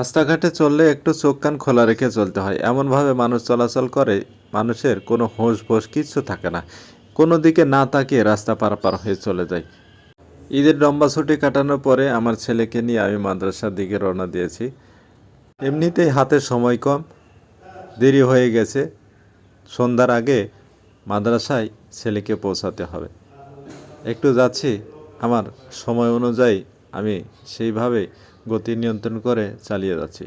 রাস্তাঘাটে চললে একটু চোখ কান খোলা রেখে চলতে হয়। এমনভাবে মানুষ চলাচল করে, মানুষের কোনো হোঁশ বোস কিচ্ছু থাকে না। কোনো দিকে না তাকিয়ে রাস্তা পারাপার হয়ে চলে যায় ঈদের লম্বা ছুটি কাটানোর পরে আমার ছেলেকে নিয়ে আমি মাদ্রাসার দিকে রওনা দিয়েছি। এমনিতেই হাতে সময় কম, দেরি হয়ে গেছে। সন্ধ্যার আগে মাদ্রাসায় ছেলেকে পৌঁছাতে হবে। একটু যাচ্ছি, আমার সময় অনুযায়ী আমি সেইভাবে গতি নিয়ন্ত্রণ করে চালিয়ে যাচ্ছি।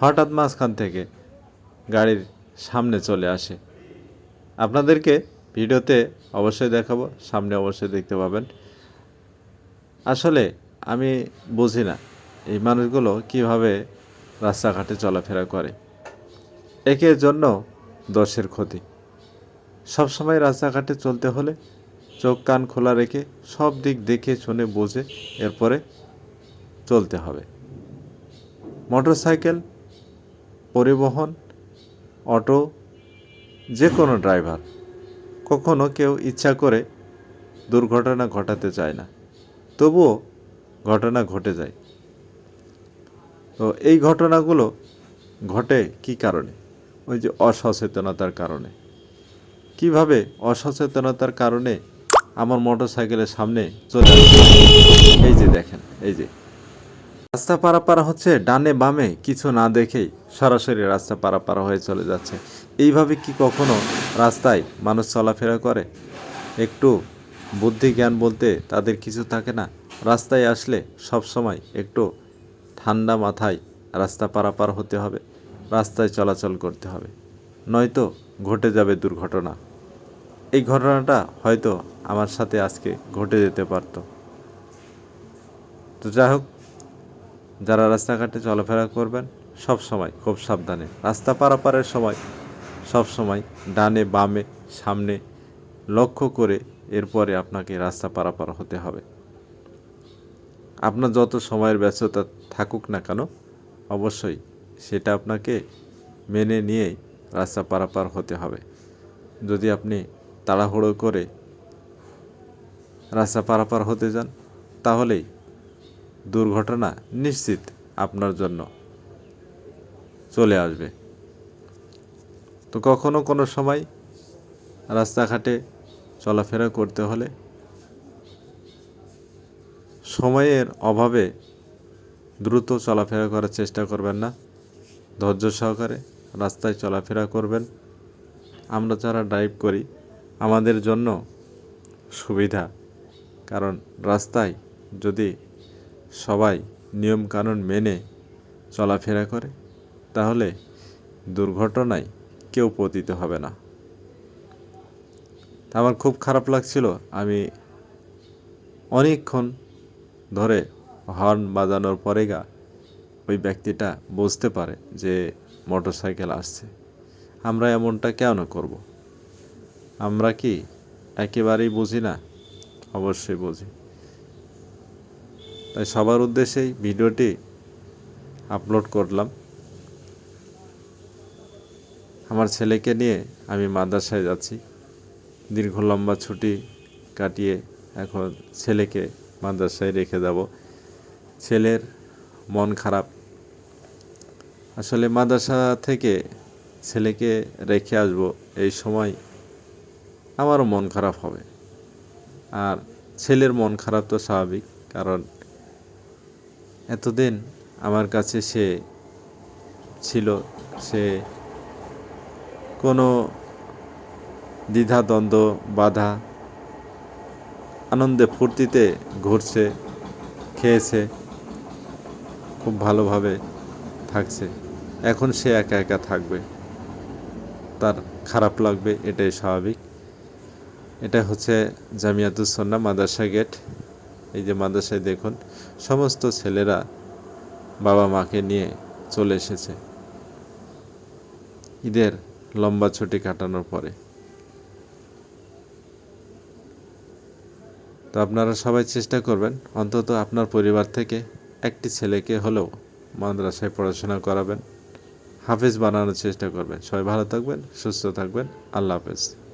হঠাৎ মাঝখান থেকে গাড়ির সামনে চলে আসে। আপনাদেরকে ভিডিওতে অবশ্যই দেখাবো, সামনে অবশ্যই দেখতে পাবেন। আসলে আমি বুঝি না এই মানুষগুলো কীভাবে রাস্তাঘাটে চলাফেরা করে। একের জন্য দশের ক্ষতি। সবসময় রাস্তাঘাটে চলতে হলে চোখ কান খোলা রেখে সব দিক দেখে শুনে বোঝে, এরপরে চলতে হবে। মোটরসাইকেল, পরিবহন, অটো যে কোনো ড্রাইভার, কখনো কেউ ইচ্ছা করে দুর্ঘটনা ঘটাতে চায় না, তবুও ঘটনা ঘটে যায়। তো এই ঘটনাগুলো ঘটে কি কারণে? ওই যে অসচেতনতার কারণে। কীভাবে অসচেতনতার কারণে আমার মোটর সাইকেলের সামনে চলে এই যে দেখেন, এই যে। রাস্তা পারাপার হচ্ছে, ডানে বামে কিছু না দেখেই সরাসরি রাস্তা পারাপার হয়ে চলে যাচ্ছে। এইভাবে কি কখনো রাস্তায় মানুষ চলাফেরা করে? একটু বুদ্ধি জ্ঞান বলতে তাদের কিছু থাকে না। রাস্তায় আসলে সব সময় একটু ঠান্ডা মাথায় রাস্তা পারাপার হতে হবে, রাস্তায় চলাচল করতে হবে। নয়তো ঘটে যাবে দুর্ঘটনা। এই ঘটনাটা হয়তো আমার সাথে আজকে ঘটে যেতে পারত। তো যাই হোক যারা রাস্তাঘাটে চলাফেরা করবেন, সব সময় খুব সাবধানে। রাস্তা পারাপারের সময় সব সময় ডানে, বামে, সামনে লক্ষ্য করে এরপরে আপনাকে রাস্তা পারাপার হতে হবে। আপনার যত সময়ের ব্যস্ততা থাকুক না কেন, অবশ্যই সেটা আপনাকে মেনে নিয়েই রাস্তা পারাপার হতে হবে। যদি আপনি তাড়াহুড়ো করে রাস্তা পারাপার হতে যান, তাহলেই দুর্ঘটনা নিশ্চিত আপনার জন্য চলে আসবে। তো কখনো কোনো সময় রাস্তাঘাটে চলাফেরা করতে হলে সময়ের অভাবে দ্রুত চলাফেরা করার চেষ্টা করবেন না। ধৈর্য সহকারে রাস্তায় চলাফেরা করবেন। আমরা যারা ড্রাইভ করি, আমাদের জন্য সুবিধা। কারণ রাস্তায় যদি সবাই নিয়মকানুন মেনে চলাফেরা করে, তাহলে দুর্ঘটনায় কেউ পতিত হবে না। আমার খুব খারাপ লাগছিল। আমি অনেকক্ষণ ধরে হর্ন বাজানোর পরে গা ওই ব্যক্তিটা বুঝতে পারে যে মোটর সাইকেল আসছে। আমরা এমনটা কেন করব। আমরা কি একেবারেই বুঝি না? অবশ্যই বুঝি। তাই সবার উদ্দেশ্যেই ভিডিওটি আপলোড করলাম। আমার ছেলেকে নিয়ে আমি মাদ্রাসায় যাচ্ছি। দীর্ঘ লম্বা ছুটি কাটিয়ে এখন ছেলেকে মাদ্রাসায় রেখে যাব। ছেলের মন খারাপ। আসলে মাদ্রাসা থেকে ছেলেকে রেখে আসব এই সময় আমারও মন খারাপ হবে। আর ছেলের মন খারাপ তো স্বাভাবিক, কারণ এতদিন আমার কাছে সে ছিল, সে কোনো দ্বিধাদ্বন্দ্ব, বাধা, আনন্দে ফুর্তিতে ঘুরছে, খেয়েছে, খুব ভালোভাবে থাকছে। এখন সে একা একা থাকবে। তার খারাপ লাগবে, এটাই স্বাভাবিক। এটা হচ্ছে জামিয়াতুসন্না মাদ্রাসা গেট। এই যে মাদ্রাসায় দেখুন, সমস্ত ছেলেরা বাবা মাকে নিয়ে চলে এসেছে। ঈদের লম্বা ছুটি কাটানোর পরে। তো আপনারা সবাই চেষ্টা করবেন, অন্তত আপনার পরিবার থেকে একটি ছেলেকে হলেও মাদ্রাসায় পড়াশোনা করাবেন। হাফেজ বানানোর চেষ্টা করবেন। সবাই ভালো থাকবেন, সুস্থ থাকবেন। আল্লাহ হাফেজ।